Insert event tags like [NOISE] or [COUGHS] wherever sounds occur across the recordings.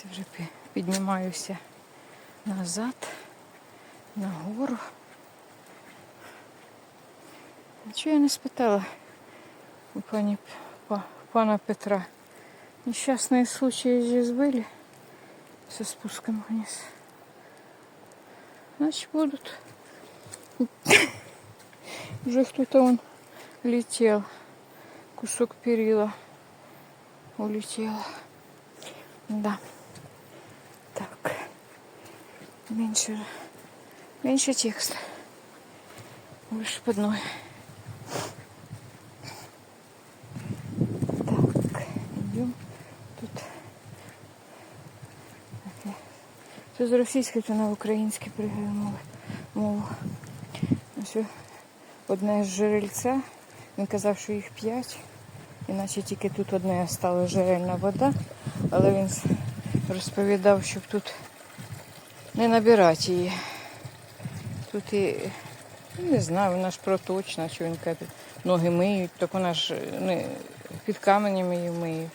Це вже пі- піднімаюся назад, нагору. А чого я не спитала у пані П- па- пана Петра? Несчастные случаи здесь были со спуском вниз. Значит, будут. Уже кто-то [COUGHS] он летел. Кусок перила улетел. Да. Так. Меньше, меньше текста. Больше под ноги. Так, идем. Тут. Таке. Це з російської, то на українське пригаю мови. мову. Ось одне з жерельця. Він казав, що їх п'ять. Іначе тільки тут одне стала жерельна вода, але він розповідав, щоб тут не набирати її. Тут і ну, не знаю, вона ж проточна, що він каже, ноги миють, так вона ж не під каменем її миють.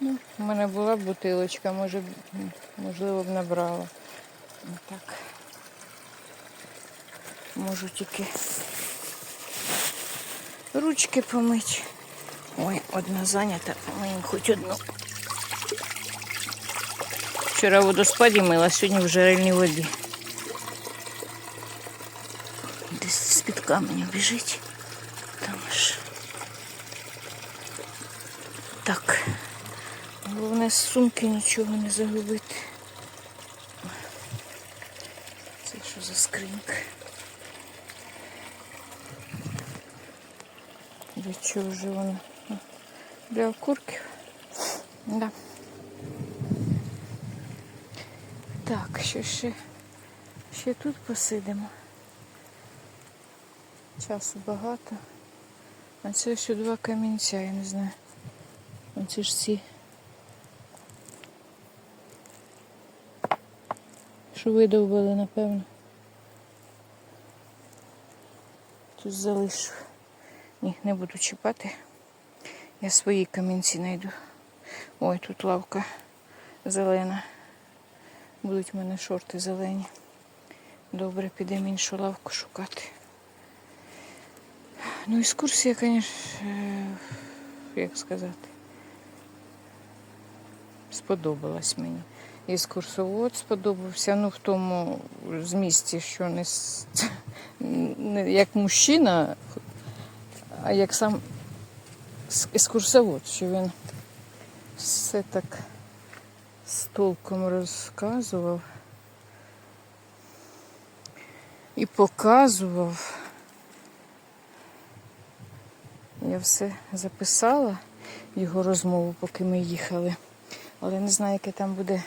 Ну, у мене була бутилочка, може, можливо б набрала. Ну, Так. Можу тільки ручки помити. Ой, одна зайнята, помиємо хоч одну. Вчора в водоспаді мила, сьогодні в жерельній воді. Десь з-під біжить. Там ж. Так. Головне з сумки нічого не загубити. Це що за скринька? Для чого вже вона? Для окурків. Да. Так, що ще, ще тут посидимо. Часу багато. А це ще два камінця, я не знаю. Оце ж ці. Що видовбили, напевно. Тут залишу. Ні, не буду чіпати. Я свої камінці знайду. Ой, тут лавка зелена. Будуть в мене шорти зелені. Добре, підемо іншу лавку шукати. Ну, екскурсія, звісно, як сказати, сподобалась мені. Екскурсовод сподобався, ну в тому змісті, що не, не як мужчина, а як сам екскурсовод, що він все так з толком розказував і показував. Я все записала його розмову, поки ми їхали. Але не знаю, яке там буде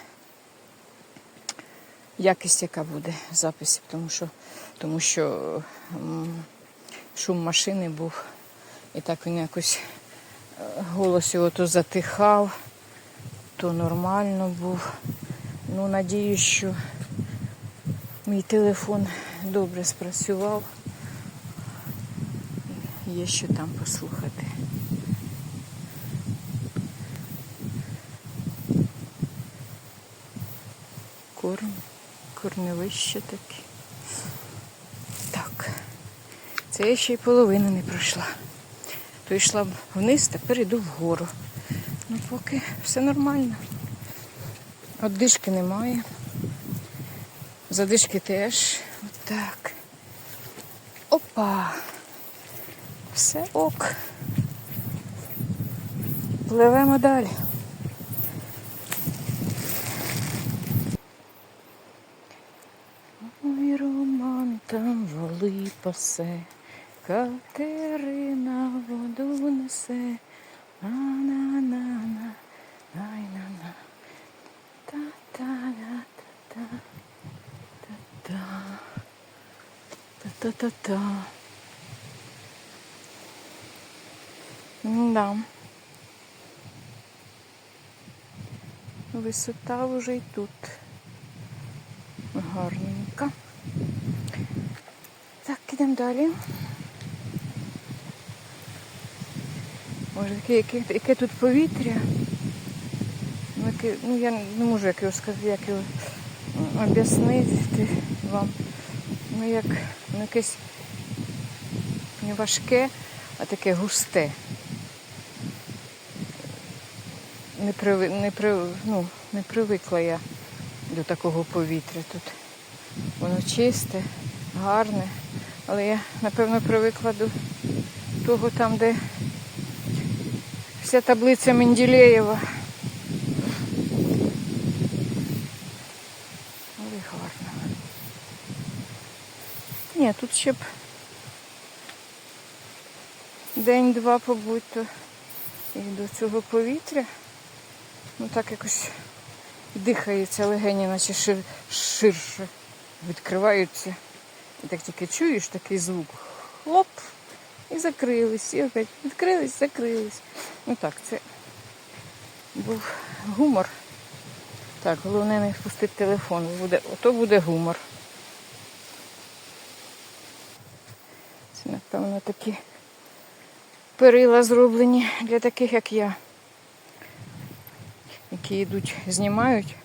якість, яка буде записів, тому що, тому що шум машини був. І так він якось е, голос його то затихав, то нормально був. Ну, надію, що мій телефон добре спрацював. Є що там послухати. Корм, корневище таке. Так. Це я ще й половину не пройшла. То йшла вниз, тепер йду вгору. Поки все нормально. Одишки немає. Задишки теж. Отак. Опа. Все ок. Пливемо далі. Ой, Роман там воли пасе, Катерина воду несе. На-на-на-на, ай-на-на. Та-та-та-та-та. Та-та. Та-та-та-та. Да. Висота вже й тут. Гарненько. Так, ідемо далі. Може, яке, яке, яке тут повітря. таке, ну я не можу як його сказати, як його об'яснити вам. Ну як ну, якесь не важке, а таке густе. Не, приви, не, при, ну, не привикла я до такого повітря тут. Воно чисте, гарне, але я, напевно, привикла до того там, де вся таблиця Менделєєва. Але гарно. Ні, тут ще б день-два побудь, то і до цього повітря. Ну так якось дихається легені, наче шир, ширше відкриваються. І так тільки чуєш такий звук. Хлоп! І закрились, і опять відкрились, закрились. Ну так, це був гумор. Так, головне не впустити телефон, буде, ото буде гумор. Це, напевно, такі перила зроблені для таких, як я, які йдуть, знімають.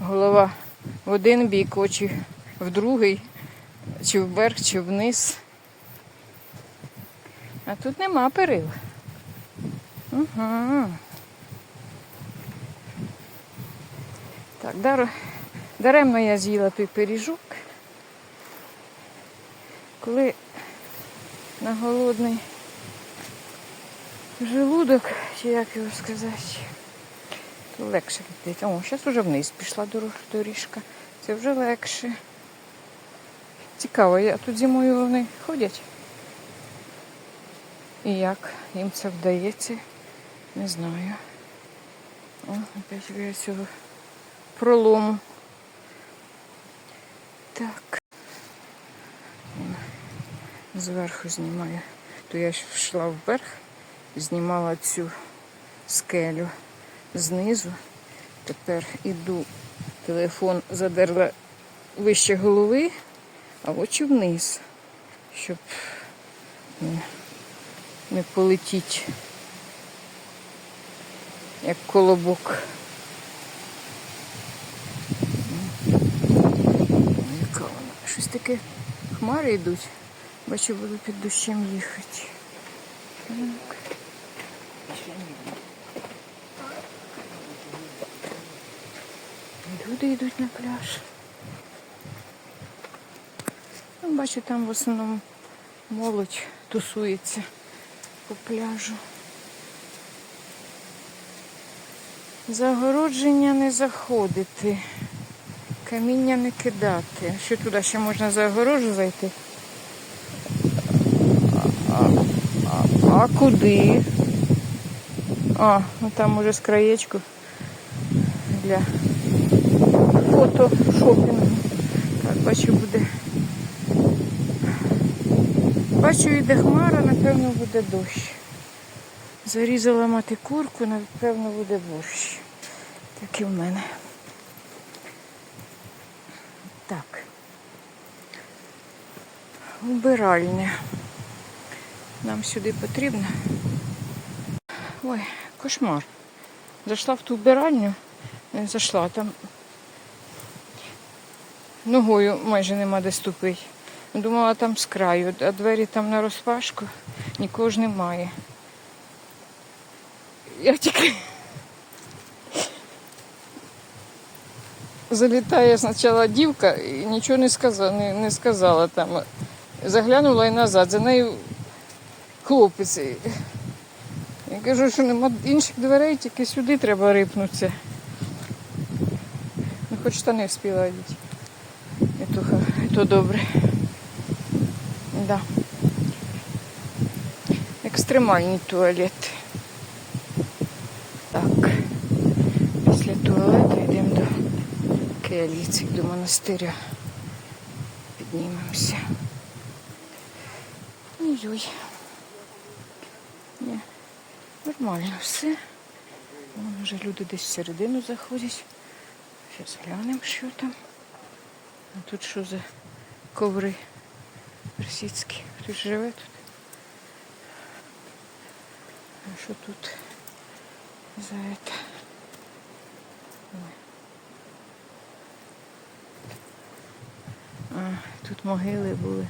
Голова в один бік, очі в другий, чи вверх, чи вниз. А тут нема перил. Угу. Так, дар... даремно я з'їла той пиріжок. Коли на голодний желудок, чи як його сказати, то легше йти. О, зараз вже вниз пішла доріжка. Це вже легше. Цікаво, а тут зимою вони ходять. І як їм це вдається, не знаю. О, опять біля цього пролому. Так. Зверху знімаю. То я йшла вверх, знімала цю скелю знизу. Тепер іду, телефон задерла вище голови, а очі вниз, щоб не полетіть, як колобок. Яка вона? Щось таке хмари йдуть. Бачу, буду під дощем їхати. Так. Люди йдуть на пляж. Ну, Бачу, там в основному молодь тусується по пляжу. Загородження не заходити, каміння не кидати. Що туди ще можна за зайти? А, а, а куди? А, ну там уже з краєчку для фотошопінгу. Так, бачу, буде. Бачу, йде хмара, напевно, буде дощ. Зарізала мати курку, напевно, буде борщ. Так і в мене. Так. Убиральня. Нам сюди потрібно. Ой, кошмар. Зайшла в ту вбиральню, не зайшла там. Ногою майже нема де ступити. Думала там з краю, а двері там на розпашку, нікого ж немає. Я тільки залітає спочатку дівка і нічого не сказала, не, не сказала там. Заглянула і назад, за нею хлопець. Я кажу, що нема інших дверей, тільки сюди треба рипнутися. Ну, хоч штани вспіла одіти. І то, і то добре. Да. Екстремальний туалет. Так. Після туалету йдемо до келіці, до монастиря. Піднімемося. Ой-ой. Ні, нормально все. Вон вже люди десь всередину заходять. Зараз глянемо, що там. А тут що за коври Персидський. Хтось живе тут. А що тут за это? А, тут могили були,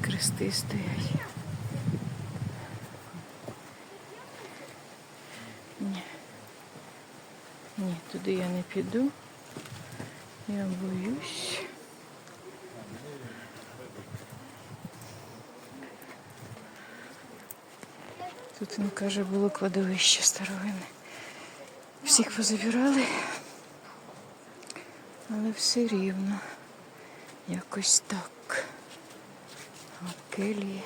крести стоять. Ні. Ні, туди я не піду. Я боюсь. Тут він каже, було кладовище старовини. Всіх позабирали, але все рівно. Якось так. Келії.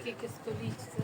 Скільки століть це?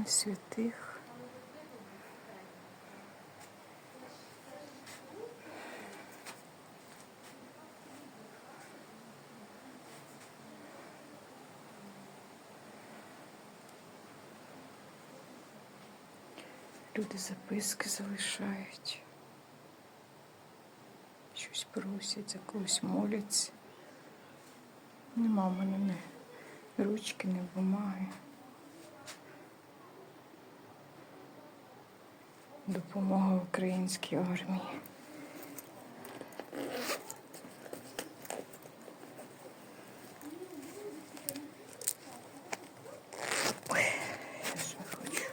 Ікони святих. Люди записки залишають. Щось просять, за когось моляться. Нема в мене ні ручки, ні бумаги. Допомога українській армії. Ой, я ж не хочу.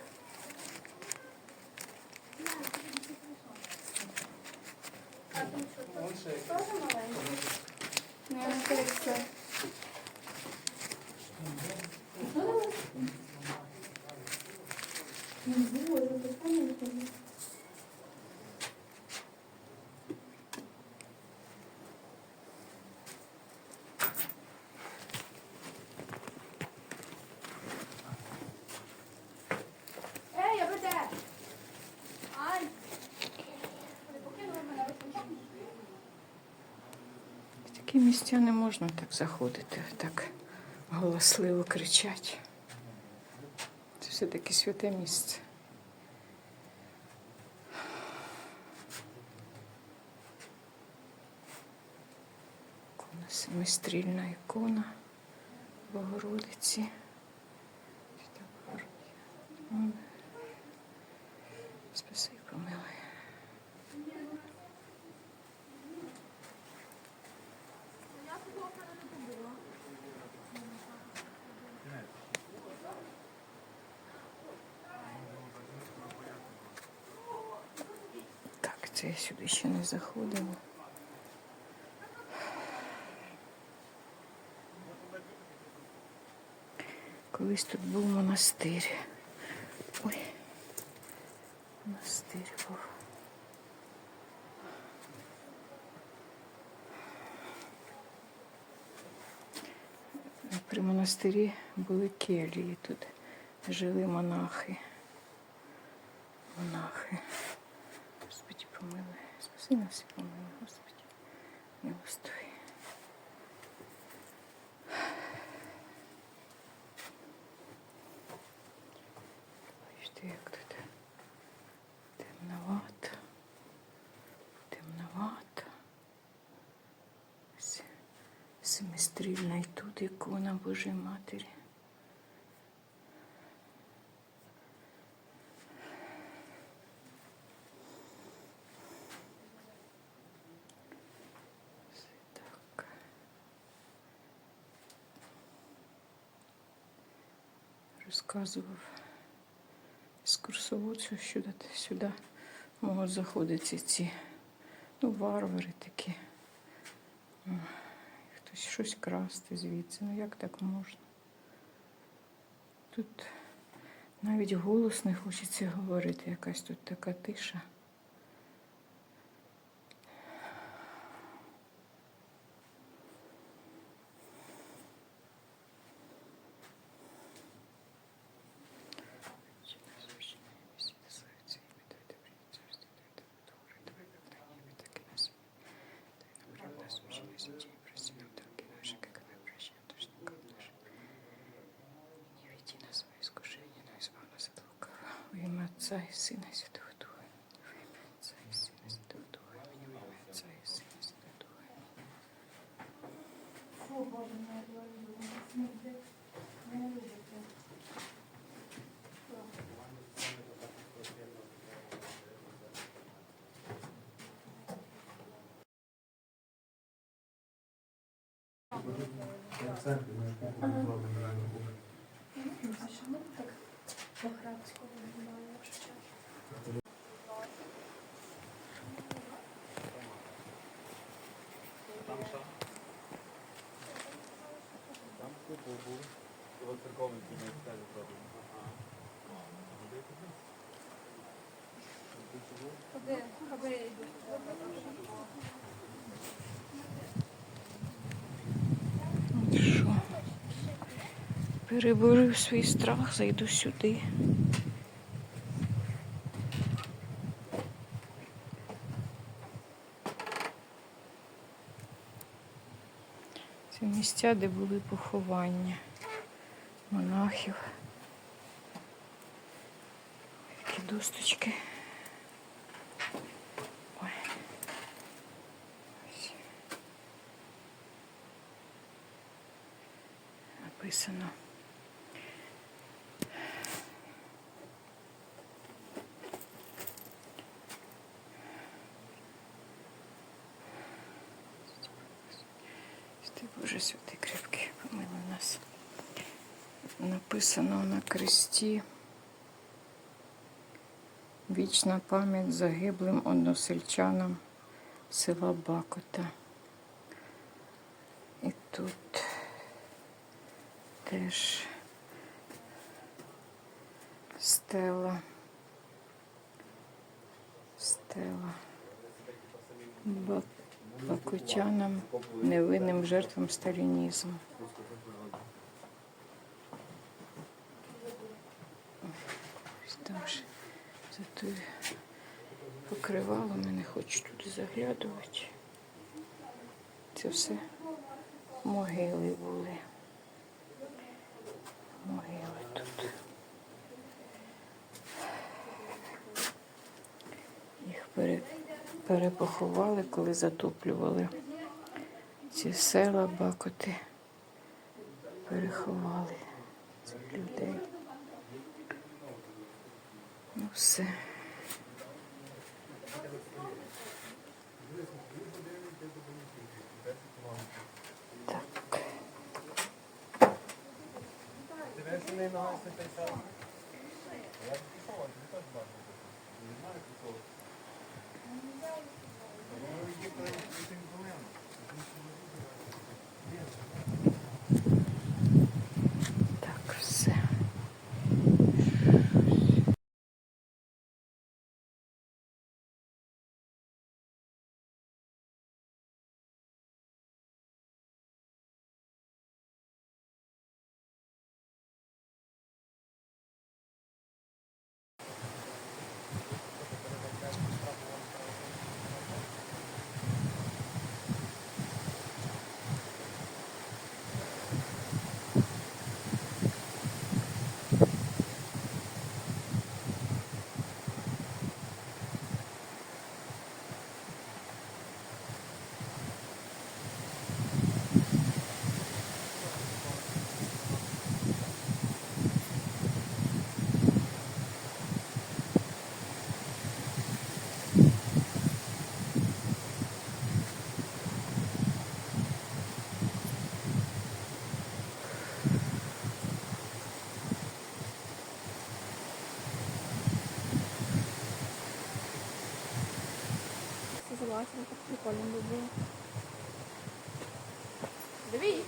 Ей, я веде! Ай! Покинули мене, В такі місця не можна так заходити, так голосливо кричать. Це все-таки святе місце. Ікона, семистрільна ікона Богородиці. Свята Богородиця. Спаси і помилуй. Так, це я сюди ще не заходила. Колись тут був монастир. Ой, монастир був. При монастирі були келії, тут жили монахи. Монахи. Кинулся, по-моему, господи. Милостивый. Бачите, як тут темновато, темновато. Семестрівна і тут ікона Божої Матері. Розказував екскурсовод, що сюди, сюди можуть заходити ці ну, варвари такі. Хтось щось красти звідси. Ну як так можна? Тут навіть голос не хочеться говорити, якась тут така тиша. Во ім'я Отця і Сина і Святого Духа. Во ім'я Отця і Сина і Святого Духа. Во ім'я Отця і Сина і Святого Духа. О, Боже, не люблю. Смердить. Не любите. А що ми так по-грецьку виглядаємо, якщо чесно? Там купол був. Його церковний університет зробив. Ходи, ходи, йди. Що? Переборив свій страх, зайду сюди. Це місця, де були поховання монахів. Які досточки. Ой. Ось. написано. Ти Боже святий крепкий, помилуй нас. Написано на кресті. Вічна пам'ять загиблим односельчанам села Бакота. І тут теж стела. Стела. Бак- Бакутянам, невинним жертвам сталінізму. Там ж зато покривало мене, хочу туди заглядувати. Це все могили були. Могили тут. Їх пере, перепоховали, коли затоплювали ці села, бакоти. Переховали цих людей. Ну все. Так. Так, どういうこと? класно, так прикольно буде. Диви.